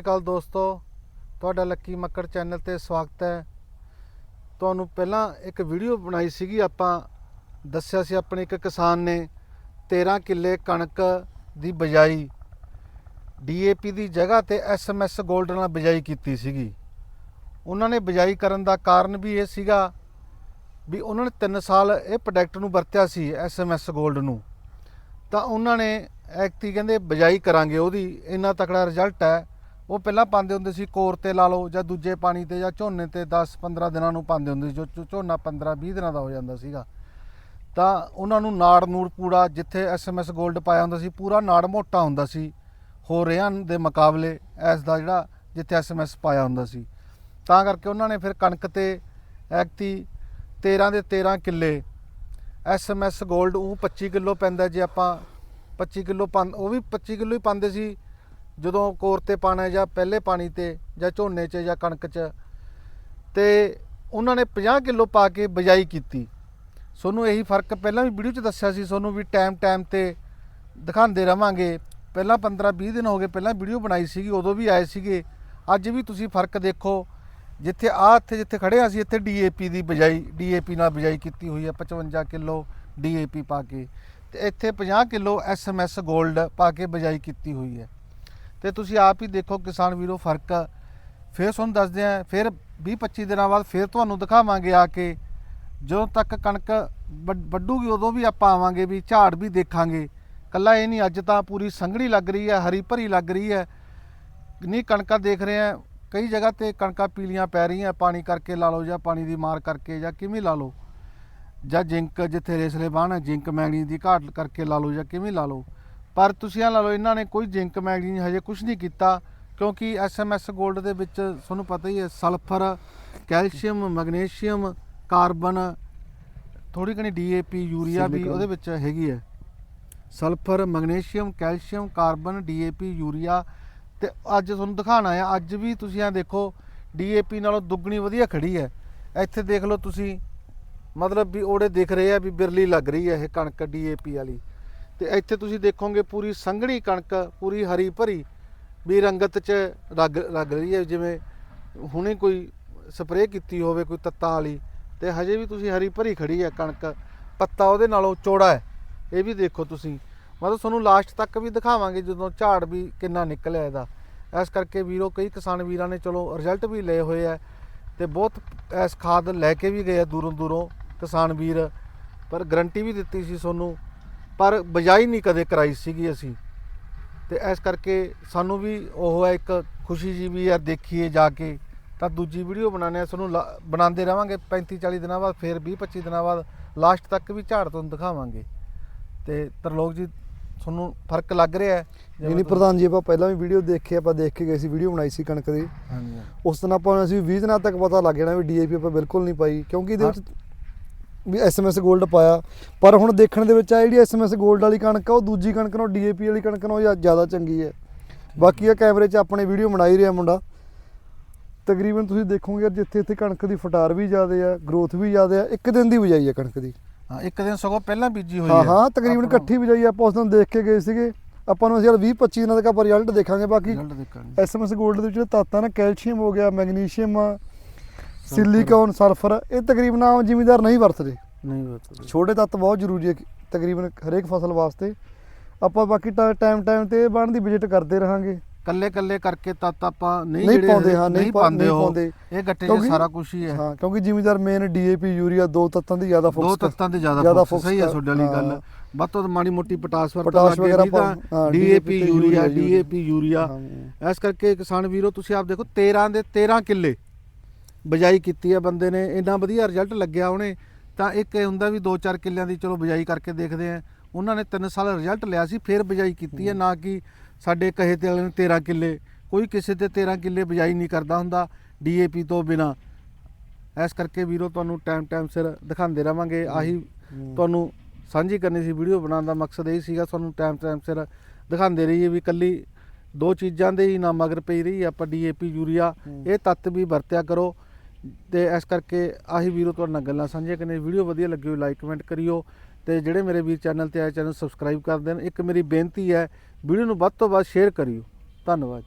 ਸ਼੍ਰੀ ਅਕਾਲ ਦੋਸਤੋ। ਤੁਹਾਡਾ Lucky Makkar channel ਤੇ ਸਵਾਗਤ ਹੈ। ਤੁਹਾਨੂੰ ਪਹਿਲਾਂ ਇੱਕ ਵੀਡੀਓ ਬਣਾਈ ਸੀਗੀ, ਆਪਾਂ ਦੱਸਿਆ ਸੀ ਆਪਣੇ ਇੱਕ ਕਿਸਾਨ ਨੇ 13 ਕਿੱਲੇ ਕਣਕ ਦੀ ਬਜਾਈ, ਡੀਏਪੀ ਦੀ ਜਗ੍ਹਾ ਤੇ ਐਸਐਮਐਸ 골ਡ ਨਾਲ ਬਜਾਈ ਕੀਤੀ ਸੀਗੀ। ਉਹਨਾਂ ਨੇ ਬਜਾਈ ਕਰਨ ਦਾ ਕਾਰਨ ਵੀ ਇਹ ਸੀਗਾ ਵੀ ਉਹਨਾਂ ਨੇ 3 ਸਾਲ ਇਹ ਪ੍ਰੋਡਕਟ ਨੂੰ ਵਰਤਿਆ ਸੀ, ਐਸਐਮਐਸ 골ਡ ਨੂੰ। ਤਾਂ ਉਹਨਾਂ ਨੇ ਐਕਟੀ ਕਹਿੰਦੇ ਬਜਾਈ ਕਰਾਂਗੇ ਉਹਦੀ, ਇੰਨਾ ਤਕੜਾ ਰਿਜ਼ਲਟ ਹੈ। ਉਹ ਪਹਿਲਾਂ ਪਾਉਂਦੇ ਹੁੰਦੇ ਸੀ ਕੋਰ ਤੇ ਲਾ ਲਓ ਜਾਂ ਦੂਜੇ ਪਾਣੀ ਤੇ ਜਾਂ ਝੋਨੇ ਤੇ 10 15 ਦਿਨਾਂ ਨੂੰ ਪਾਉਂਦੇ ਹੁੰਦੇ ਸੀ, ਜੋ ਝੋਨਾ 15 20 ਦਿਨਾਂ ਦਾ ਹੋ ਜਾਂਦਾ ਸੀਗਾ। ਤਾਂ ਉਹਨਾਂ ਨੂੰ ਨਾੜ ਨੂੜ ਪੂੜਾ ਜਿੱਥੇ ਐਸਐਮਐਸ 골ਡ ਪਾਇਆ ਹੁੰਦਾ ਸੀ, ਪੂਰਾ ਨਾੜ ਮੋਟਾ ਹੁੰਦਾ ਸੀ ਹੋ ਰਿਆਂ ਦੇ ਮੁਕਾਬਲੇ ਐਸ ਦਾ ਜਿਹੜਾ ਜਿੱਥੇ ਐਸਐਮਐਸ ਪਾਇਆ ਹੁੰਦਾ ਸੀ। ਤਾਂ ਕਰਕੇ ਉਹਨਾਂ ਨੇ ਫਿਰ ਕਣਕ ਤੇ ਐਕਤੀ 13 ਦੇ 13 ਕਿੱਲੇ ਐਸਐਮਐਸ 골ਡ ਉਹ 25 ਕਿਲੋ ਪੈਂਦਾ ਜੇ ਆਪਾਂ 25 ਕਿਲੋ ਪੰਨ ਉਹ ਵੀ 25 ਕਿਲੋ ਹੀ ਪਾਉਂਦੇ ਸੀ। ਜਦੋਂ ਕੋਰ ਤੇ ਪਾਣਾ ਜਾਂ ਪਹਿਲੇ ਪਾਣੀ ਤੇ ਜਾਂ ਝੋਨੇ 'ਚ ਜਾਂ ਕਣਕ 'ਚ, ਤੇ ਉਹਨਾਂ ਨੇ 50 ਕਿਲੋ ਪਾ ਕੇ ਬਜਾਈ ਕੀਤੀ। ਸੋਨੂੰ ਇਹੀ ਫ਼ਰਕ ਪਹਿਲਾਂ ਵੀ ਵੀਡੀਓ 'ਚ ਦੱਸਿਆ ਸੀ, ਸੋਨੂੰ ਵੀ ਟਾਈਮ ਟਾਈਮ ਤੇ ਦਿਖਾਉਂਦੇ ਰਵਾਂਗੇ। ਪਹਿਲਾਂ 15 20 ਦਿਨ ਹੋ ਗਏ, ਪਹਿਲਾਂ ਵੀਡੀਓ ਬਣਾਈ ਸੀਗੀ, ਉਦੋਂ ਵੀ ਆਏ ਸੀਗੇ। ਅੱਜ ਵੀ ਤੁਸੀਂ ਫ਼ਰਕ ਦੇਖੋ, ਜਿੱਥੇ ਆ ਇੱਥੇ ਜਿੱਥੇ ਖੜੇ ਹਾਂ ਅਸੀਂ, ਇੱਥੇ ਡੀਏਪੀ ਦੀ ਬਜਾਈ ਡੀਏਪੀ ਨਾਲ ਬਜਾਈ ਕੀਤੀ ਹੋਈ ਹੈ 55 ਕਿਲੋ ਡੀਏਪੀ ਪਾ ਕੇ। ਤੇ ਇੱਥੇ 50 ਕਿਲੋ ਐਸਐਮਐਸ 골ਡ ਪਾ ਕੇ ਬਜਾਈ ਕੀਤੀ ਹੋਈ ਹੈ। ਤੇ ਤੁਸੀਂ ਆਪ ਹੀ ਦੇਖੋ ਕਿਸਾਨ ਵੀਰੋ ਫ਼ਰਕ ਫਿਰ ਤੁਹਾਨੂੰ ਦੱਸਦੇ ਆ ਫਿਰ 20 25 ਦਿਨਾਂ ਬਾਅਦ ਫਿਰ ਤੁਹਾਨੂੰ ਦਿਖਾਵਾਂਗੇ ਆ ਕੇ। ਜਦੋਂ ਤੱਕ ਕਣਕ ਵੱਡ- ਵੱਢੂਗੀ ਉਦੋਂ ਵੀ ਆਪਾਂ ਆਵਾਂਗੇ ਵੀ, ਝਾੜ ਵੀ ਦੇਖਾਂਗੇ। ਕੱਲਾ ਇਹ ਨਹੀਂ, ਅੱਜ ਤਾਂ ਪੂਰੀ ਸੰਘਣੀ ਲੱਗ ਰਹੀ ਹੈ, ਹਰੀ ਭਰੀ ਲੱਗ ਰਹੀ ਹੈ। ਨਹੀਂ ਕਣਕਾਂ ਦੇਖ ਰਹੇ ਆ ਕਈ ਜਗ੍ਹਾ ਤੇ ਕਣਕਾਂ ਪੀਲੀਆਂ ਪੈ ਰਹੀਆਂ, ਪਾਣੀ ਕਰਕੇ ਲਾ ਲਓ ਜਾਂ ਪਾਣੀ ਦੀ ਮਾਰ ਕਰਕੇ ਜਾਂ ਕਿਵੇਂ ਲਾ ਲਓ। ਜਾਂ ਜਿੰਕ ਜਿੱਥੇ ਰੇਸਲੇ ਬਾਣ ਜਿੰਕ ਮੈਗਨੀਜ਼ ਦੀ ਘਾਟ ਕਰਕੇ ਲਾ ਲਓ ਜਾਂ ਕਿਵੇਂ ਲਾ ਲਓ। ਪਰ ਤੁਸੀਂ ਇਹ ਲਾ ਲਓ ਇਹਨਾਂ ਨੇ ਕੋਈ ਜਿੰਕ ਮੈਗਨੀਜ਼ ਹਜੇ ਕੁਝ ਨਹੀਂ ਕੀਤਾ ਕਿਉਂਕਿ ਐਸਐਮਐਸ 골ਡ ਦੇ ਵਿੱਚ ਤੁਹਾਨੂੰ ਪਤਾ ਹੀ ਹੈ ਸਲਫਰ ਕੈਲਸ਼ੀਅਮ ਮੈਗਨੀਸ਼ੀਅਮ ਕਾਰਬਨ ਥੋੜੀ ਘਣੀ ਡੀਏਪੀ ਯੂਰੀਆ ਵੀ. ਉਹਦੇ ਵਿੱਚ ਹੈਗੀ ਹੈ। Sulphur magnesium calcium carbon DAP urea ਤੇ ਅੱਜ ਤੁਹਾਨੂੰ ਦਿਖਾਣਾ ਆ ਅੱਜ ਵੀ ਤੁਸੀਂ ਆ ਦੇਖੋ ਡੀਏਪੀ ਨਾਲੋਂ ਦੁੱਗਣੀ ਵਧੀਆ ਖੜੀ ਹੈ। ਇੱਥੇ ਦੇਖ ਲਓ ਤੁਸੀਂ ਮਤਲਬ ਵੀ ਉਹੜੇ ਦਿਖ ਰਹੇ ਆ ਵੀ ਬਿਰਲੀ ਲੱਗ ਰਹੀ ਹੈ ਇਹ ਕਣਕ ਡੀਏਪੀ ਵਾਲੀ। ਤੇ ਇੱਥੇ ਤੁਸੀਂ ਦੇਖੋਗੇ ਪੂਰੀ ਸੰਘਣੀ ਕਣਕ, ਪੂਰੀ ਹਰੀ ਭਰੀ, ਵੀ ਰੰਗਤ ਚ ਲੱਗ ਲੱਗ ਰਹੀ ਹੈ, ਜਿਵੇਂ ਹੁਣੇ ਕੋਈ ਸਪਰੇਅ ਕੀਤੀ ਹੋਵੇ, ਕੋਈ ਤੱਤਾਂ ਵਾਲੀ, ਤੇ ਹਜੇ ਵੀ ਤੁਸੀਂ ਹਰੀ ਭਰੀ ਖੜੀ ਹੈ ਕਣਕ, ਪੱਤਾ ਉਹਦੇ ਨਾਲੋਂ ਚੌੜਾ ਹੈ, ਇਹ ਵੀ ਦੇਖੋ ਤੁਸੀਂ। ਮਤਲਬ ਤੁਹਾਨੂੰ ਲਾਸਟ ਤੱਕ ਵੀ ਦਿਖਾਵਾਂਗੇ ਜਦੋਂ ਝਾੜ ਵੀ ਕਿੰਨਾ ਨਿਕਲਿਆ ਇਹਦਾ। ਇਸ ਕਰਕੇ ਵੀਰੋ, ਕਈ ਕਿਸਾਨ ਵੀਰਾਂ ਨੇ ਚਲੋ ਰਿਜ਼ਲਟ ਵੀ ਲਏ ਹੋਏ ਆ, ਤੇ ਬਹੁਤ ਇਸ ਖਾਦ ਲੈ ਕੇ ਵੀ ਗਏ ਆ ਦੂਰੋਂ ਦੂਰੋਂ ਕਿਸਾਨ ਵੀਰ, ਪਰ ਗਰੰਟੀ ਵੀ ਦਿੱਤੀ ਸੀ ਤੁਹਾਨੂੰ ਪਰ ਬਜਾਈ ਨਹੀਂ ਕਦੇ ਕਰਾਈ ਸੀਗੀ ਅਸੀਂ। ਤੇ ਇਸ ਕਰਕੇ ਸਾਨੂੰ ਵੀ ਉਹ ਹੈ ਇੱਕ ਖੁਸ਼ੀ ਜੀ ਵੀ ਯਾਰ ਦੇਖੀਏ ਜਾ ਕੇ। ਤਾਂ ਦੂਜੀ ਵੀਡੀਓ ਬਣਾਉਂਦੇ ਆ ਤੁਹਾਨੂੰ ਲਾ- ਬਣਾਉਂਦੇ ਰਵਾਂਗੇ 35 40 ਦਿਨਾਂ ਬਾਅਦ ਫਿਰ 20 25 ਦਿਨਾਂ ਬਾਅਦ ਲਾਸਟ ਤੱਕ ਵੀ ਝਾੜ ਤੁਹਾਨੂੰ ਦਿਖਾਵਾਂਗੇ। ਤੇ ਤਰਲੋਕ ਜੀ ਤੁਹਾਨੂੰ ਫ਼ਰਕ ਲੱਗ ਰਿਹਾ ਹੈ? ਨਹੀਂ ਨਹੀਂ ਪ੍ਰਧਾਨ ਜੀ ਆਪਾਂ ਪਹਿਲਾਂ ਵੀ ਵੀਡੀਓ ਦੇਖੀ ਆਪਾਂ ਦੇਖ ਕੇ ਗਏ ਸੀ ਵੀਡੀਓ ਬਣਾਈ ਸੀ ਕਣਕ ਦੀ। ਹਾਂਜੀ ਉਸ ਦਿਨ ਆਪਾਂ ਨੂੰ ਅਸੀਂ 20 ਦਿਨਾਂ ਤੱਕ ਪਤਾ ਲੱਗ ਜਾਣਾ ਵੀ ਡੀਏਪੀ ਆਪਾਂ ਬਿਲਕੁਲ ਨਹੀਂ ਪਾਈ ਕਿਉਂਕਿ ਇਹਦੇ ਵਿੱਚ ਵੀ ਐਸਐਮਐਸ ਗੋਲਡ ਪਾਇਆ। ਪਰ ਹੁਣ ਦੇਖਣ ਦੇ ਵਿੱਚ ਆ ਜਿਹੜੀ ਐਸਐਮਐਸ ਗੋਲਡ ਵਾਲੀ ਕਣਕ ਆ ਉਹ ਦੂਜੀ ਕਣਕ ਨਾਲੋਂ ਡੀਏਪੀ ਵਾਲੀ ਕਣਕ ਨਾਲੋਂ ਜ਼ਿਆਦਾ ਚੰਗੀ ਹੈ। ਬਾਕੀ ਆ ਕੈਮਰੇ 'ਚ ਆਪਣੇ ਵੀਡੀਓ ਬਣਾਈ ਰਿਹਾ ਮੁੰਡਾ। ਤਕਰੀਬਨ ਤੁਸੀਂ ਦੇਖੋਗੇ ਯਾਰ ਜਿੱਥੇ ਇੱਥੇ ਕਣਕ ਦੀ ਫਟਾਰ ਵੀ ਜ਼ਿਆਦਾ ਆ ਗਰੋਥ ਵੀ ਜ਼ਿਆਦਾ ਆ ਇੱਕ ਦਿਨ ਦੀ ਬਿਜਾਈ ਆ ਕਣਕ ਦੀ। ਹਾਂ ਇੱਕ ਦਿਨ ਸਗੋਂ ਪਹਿਲਾਂ ਬੀਜੀ ਹੋਈ ਹੈ ਹਾਂ। ਹਾਂ ਤਕਰੀਬਨ ਇਕੱਠੀ ਬਿਜਾਈ ਆਪਾਂ ਉਸ ਦਿਨ ਦੇਖ ਕੇ ਗਏ ਸੀਗੇ। ਆਪਾਂ ਨੂੰ ਅਸੀਂ 20 25 ਦਿਨਾਂ ਦਾ ਆਪਾਂ ਰਿਜ਼ਲਟ ਦੇਖਾਂਗੇ। ਬਾਕੀ ਐਸਐਮਐਸ ਗੋਲਡ ਦੇ ਵਿੱਚ ਤਾਤਾ ਨਾ ਕੈਲਸ਼ੀਅਮ ਹੋ ਗਿਆ ਮੈਗਨੀਸ਼ੀਅਮ ਆ ਸਿਲੀਕਨ ਸਲਫਰ ਇਹ ਤਕਰੀਬਨ ਆਮ ਜ਼ਿਮੀਦਾਰ ਨਹੀਂ ਵਰਤਦੇ। ਨਹੀਂ ਬਤਦੇ ਛੋਟੇ ਤੱਤ ਬਹੁਤ ਜ਼ਰੂਰੀ ਹੈ ਤਕਰੀਬਨ ਹਰੇਕ ਫਸਲ ਵਾਸਤੇ। ਆਪਾਂ ਬਾਕੀ ਟਾਈਮ ਟਾਈਮ ਤੇ ਬਣ ਦੀ ਵਿਜ਼ਿਟ ਕਰਦੇ ਰਹਾਂਗੇ। ਕੱਲੇ ਕੱਲੇ ਕਰਕੇ ਤੱਤ ਆਪਾਂ ਨਹੀਂ ਨਹੀਂ ਜਿਹੜੇ ਪਾਉਂਦੇ, ਹਾਂ, ਨਹੀਂ ਪਾਉਂਦੇ। ਪਾਉਂਦੇ। ਇਹ ਗੱਟੇ 'ਚ ਸਾਰਾ ਕੁਝ ਹੀ ਹੈ। ਹਾਂ ਕਿਉਂਕਿ ਜ਼ਿਮੀਦਾਰ ਮੇਨ ਡੀਏਪੀ ਯੂਰੀਆ ਦੋ ਤੱਤਾਂ ਦੀ ਜ਼ਿਆਦਾ ਦੋ ਫੋਕਸ ਤੱਤਾਂ ਦੇ ਜ਼ਿਆਦਾ ਫੋਕਸ ਸਹੀ ਹੈ ਤੁਹਾਡੀ ਵਾਲੀ ਗੱਲ। ਹਾਂ। ਵੱਧ ਤੋਂ ਮਾੜੀ ਮੋਟੀ ਪੋਟਾਸ ਨਹੀਂ ਤਾਂ ਹਾਂ, ਡੀਏਪੀ ਤੇ ਯੂਰੀਆ, ਡੀਏਪੀ ਯੂਰੀਆ ਇਸ ਕਰਕੇ ਕਿਸਾਨ ਵੀਰੋ ਤੁਸੀਂ ਆਪ ਦੇਖੋ 13 ਦੇ 13 ਕਿੱਲੇ। ਬਜਾਈ ਕੀਤੀ ਹੈ ਬੰਦੇ ਨੇ ਇੰਨਾ ਵਧੀਆ ਰਿਜ਼ਲਟ ਲੱਗਿਆ ਉਹਨੇ ਤਾਂ ਇੱਕ ਇਹ ਹੁੰਦਾ ਵੀ 2-4 ਕਿੱਲਿਆਂ ਦੀ ਚਲੋ ਬਜਾਈ ਕਰਕੇ ਦੇਖਦੇ ਆ। ਉਹਨਾਂ ਨੇ 3 ਸਾਲ ਰਿਜ਼ਲਟ ਲਿਆ ਸੀ ਫਿਰ ਬਜਾਈ ਕੀਤੀ ਹੈ। ਨਾ ਕਿ ਸਾਡੇ ਕਹੇ ਤੇ ਵਾਲੇ ਨੇ 13 ਕਿੱਲੇ। ਕੋਈ ਕਿਸੇ ਤੇ 13 ਕਿੱਲੇ ਬਜਾਈ ਨਹੀਂ ਕਰਦਾ ਹੁੰਦਾ ਡੀਏਪੀ ਤੋਂ ਬਿਨਾ। ਇਸ ਕਰਕੇ ਵੀਰੋ ਤੁਹਾਨੂੰ ਟਾਈਮ ਟਾਈਮ ਸਿਰ ਦਿਖਾਉਂਦੇ ਰਵਾਂਗੇ। ਆਹੀ ਤੁਹਾਨੂੰ ਸਾਂਝੀ ਕਰਨੀ ਸੀ ਵੀਡੀਓ ਬਣਾਉਣ ਦਾ ਮਕਸਦ ਇਹ ਸੀਗਾ ਤੁਹਾਨੂੰ ਟਾਈਮ ਟਾਈਮ ਸਿਰ ਦਿਖਾਉਂਦੇ ਰਹੀਏ ਵੀ ਕੱਲੀ ਦੋ ਚੀਜ਼ਾਂ ਦੇ ਹੀ ਨਾ ਮਗਰ ਪਈ ਰਹੀ ਆਪਾਂ ਡੀਏਪੀ ਯੂਰੀਆ। ਇਹ ਤੱਤ ਵੀ ਵਰਤਿਆ ਕਰੋ। ਤੇ ਇਸ ਕਰਕੇ ਆਹੀ ਵੀਰੋ ਤੁਹਾਡੇ ਨਾਲ ਗੱਲਾਂ ਸਾਂਝੀਆਂ ਕਰਨੇ ਵੀਡੀਓ ਵਧੀਆ ਲੱਗੀ ਹੋ ਲਾਈਕ ਕਮੈਂਟ ਕਰਿਓ ਤੇ ਜਿਹੜੇ ਮੇਰੇ ਵੀਰ ਚੈਨਲ ਤੇ ਆਏ, ਚੈਨਲ ਸਬਸਕ੍ਰਾਈਬ ਕਰ ਦੇਣ। ਇੱਕ ਮੇਰੀ ਬੇਨਤੀ ਹੈ, ਵੀਡੀਓ ਨੂੰ ਵੱਧ ਤੋਂ ਵੱਧ ਸ਼ੇਅਰ ਕਰਿਓ। ਧੰਨਵਾਦ